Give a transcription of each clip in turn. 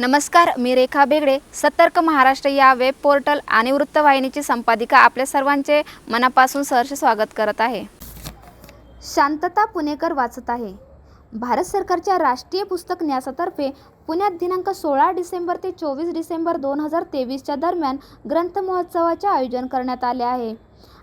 नमस्कार मी रेखा बेगडे. सतर्क महाराष्ट्र या वेब पोर्टल आणि वृत्तवाहिनीची संपादिका आपल्या सर्वांचे मनापासून सहर्ष स्वागत करत आहे. शांतता पुणेकर वाचत आहे. भारत सरकारच्या राष्ट्रीय पुस्तक न्यासातर्फे पुण्यात दिनांक सोळा डिसेंबर ते चोवीस डिसेंबर दोन हजार तेवीसच्या दरम्यान ग्रंथ महोत्सवाचे आयोजन करण्यात आले आहे.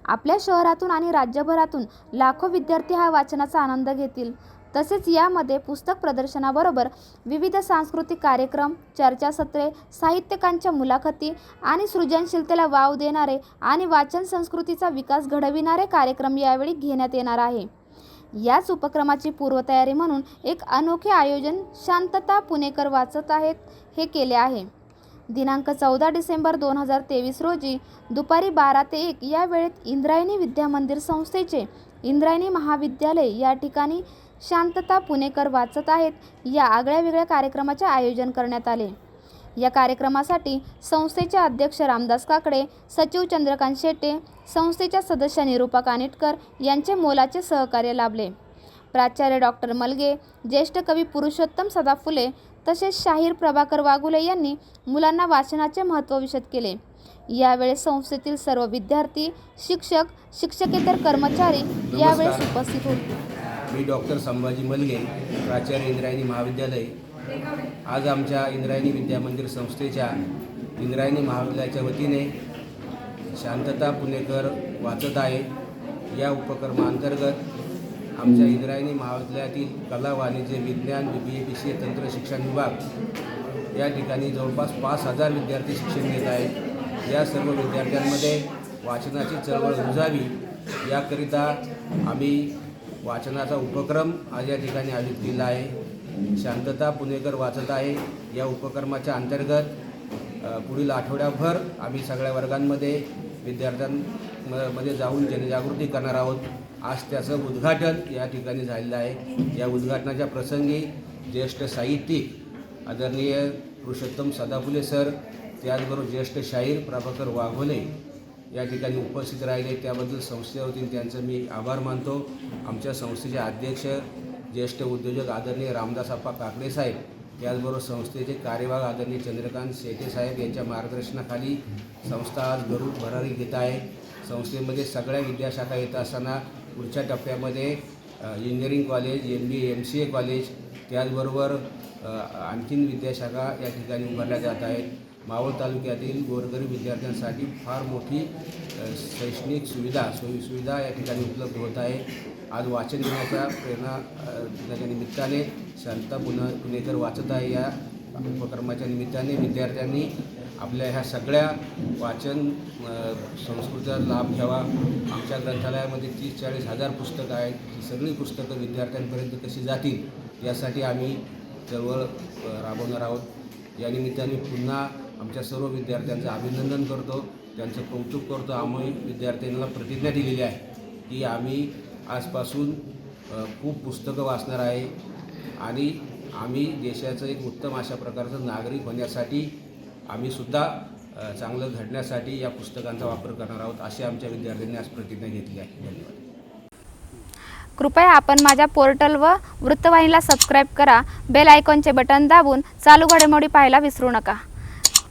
आपल्या शहरातून आणि राज्यभरातून लाखो विद्यार्थी हा वाचनाचा आनंद घेतील. तसेच यामध्ये पुस्तक प्रदर्शनाबरोबर विविध सांस्कृतिक कार्यक्रम चर्चासत्रे साहित्यिकांच्या मुलाखती आणि सृजनशीलतेला वाव देणारे आणि वाचन संस्कृतीचा विकास घडविणारे कार्यक्रम यावेळी घेण्यात येणार आहे. याच उपक्रमाची पूर्वतयारी म्हणून एक अनोखे आयोजन शांतता पुणेकर वाचत आहेत हे केले आहे. दिनांक चौदा डिसेंबर दोन हजार तेवीस रोजी दुपारी बारा ते एक या वेळेत इंद्रायणी विद्यामंदिर संस्थेचे इंद्रायणी महाविद्यालय या ठिकाणी शांतता पुणेकर वाचत आहेत. या आगळ्या वेगळ्या कार्यक्रमाचे आयोजन करण्यात आले. या कार्यक्रमासाठी संस्थेचे अध्यक्ष रामदास काकडे सचिव चंद्रकांत शेटे संस्थेच्या सदस्य निरूपा कानिटकर यांचे मोलाचे सहकार्य लाभले. प्राचार्य डॉक्टर मलगे ज्येष्ठ कवी पुरुषोत्तम सदा फुले तसेच शाहीर प्रभाकर वाघुले यांनी मुलांना वाचनाचे महत्त्व विशद केले. यावेळेस संस्थेतील सर्व विद्यार्थी शिक्षक शिक्षकेतर कर्मचारी यावेळेस. उपस्थित होते. मी डॉक्टर संभाजी मलगे प्राचार्य इंद्रायणी महाविद्यालय. आज आमच्या इंद्रायणी विद्यामंदिर संस्थेच्या इंद्रायणी महाविद्यालयाच्या वतीने शांतता पुणेकर वाचत आहे. या उपक्रमाअंतर्गत आमच्या इंद्रायणी महाविद्यालयातील कला वाणिज्य विज्ञान बी बी ए बी सी ए तंत्र शिक्षण विभाग या ठिकाणी जवळपास पाच हजार विद्यार्थी शिक्षण घेत आहेत. या सर्व विद्यार्थ्यांमध्ये वाचनाची चळवळ रुजावी. याकरिता आम्ही वाचनाचा उपक्रम आज या ठिकाणी आयोजित केला आहे. शांतता पुणेकर वाचत आहे. या उपक्रमाच्या अंतर्गत पुढील आठवड्याभर आम्ही सगळ्या वर्गांमध्ये विद्यार्थ्यांमध्ये जाऊन जनजागृती करणार आहोत. आज त्याचं उद्घाटन या ठिकाणी झालेलं आहे. या उद्घाटनाच्या प्रसंगी ज्येष्ठ साहित्यिक आदरणीय पुरुषोत्तम सदाफुले सर त्याचबरोबर ज्येष्ठ शाहीर प्रभाकर वाघोले या ठिकाणी उपस्थित राहिले. त्याबद्दल संस्थेच्या वतीने त्यांचं मी आभार मानतो. आमच्या संस्थेचे अध्यक्ष ज्येष्ठ उद्योजक आदरणीय रामदासप्पा काकडे साहेब त्याचबरोबर संस्थेचे कार्यवाह आदरणीय चंद्रकांत शेटे साहेब यांच्या मार्गदर्शनाखाली संस्था आज गरुड भरारी घेत आहे. संस्थेमध्ये सगळ्या विद्याशाखा येत असताना पुढच्या टप्प्यामध्ये engineering college M B M C A college त्याचबरोबर आणखीन विद्याशाखा या ठिकाणी उभारल्या जात आहेत. मावळ तालुक्यातील गोरगरीब विद्यार्थ्यांसाठी फार मोठी शैक्षणिक सुविधा सोयीसुविधा या ठिकाणी उपलब्ध होत आहे. आज वाचन दिनाच्या प्रेरणा दिनाच्या निमित्ताने शांता पुणे पुणेकर वाचत आहे या उपक्रमाच्या निमित्ताने विद्यार्थ्यांनी आपल्या ह्या सगळ्या वाचन संस्कृतीचा लाभ घ्यावा. आमच्या ग्रंथालयामध्ये तीस चाळीस हजार पुस्तकं आहेत. ही सगळी पुस्तकं विद्यार्थ्यांपर्यंत कशी जातील यासाठी आम्ही चळवळ राबवणार आहोत. या निमित्ताने पुन्हा आमच्या सर्व विद्यार्थ्यांचं अभिनंदन करतो. त्यांचं कौतुक करतो. आम्ही विद्यार्थ्यांना प्रतिज्ञा दिलेली आहे की आम्ही आजपासून खूप पुस्तकं वाचणार आहे आणि आम्ही देशाचं एक उत्तम अशा प्रकारचं नागरिक होण्यासाठी आम्हीसुद्धा चांगलं घडण्यासाठी या पुस्तकांचा वापर करणार आहोत अशी आमच्या विद्यार्थ्यांनी आज प्रतिज्ञा घेतली आहे. धन्यवाद. कृपया आपण माझ्या पोर्टल व वृत्तवाहिनीला सबस्क्राईब करा. बेल आयकॉनचे बटन दाबून चालू घडामोडी पाहायला विसरू नका.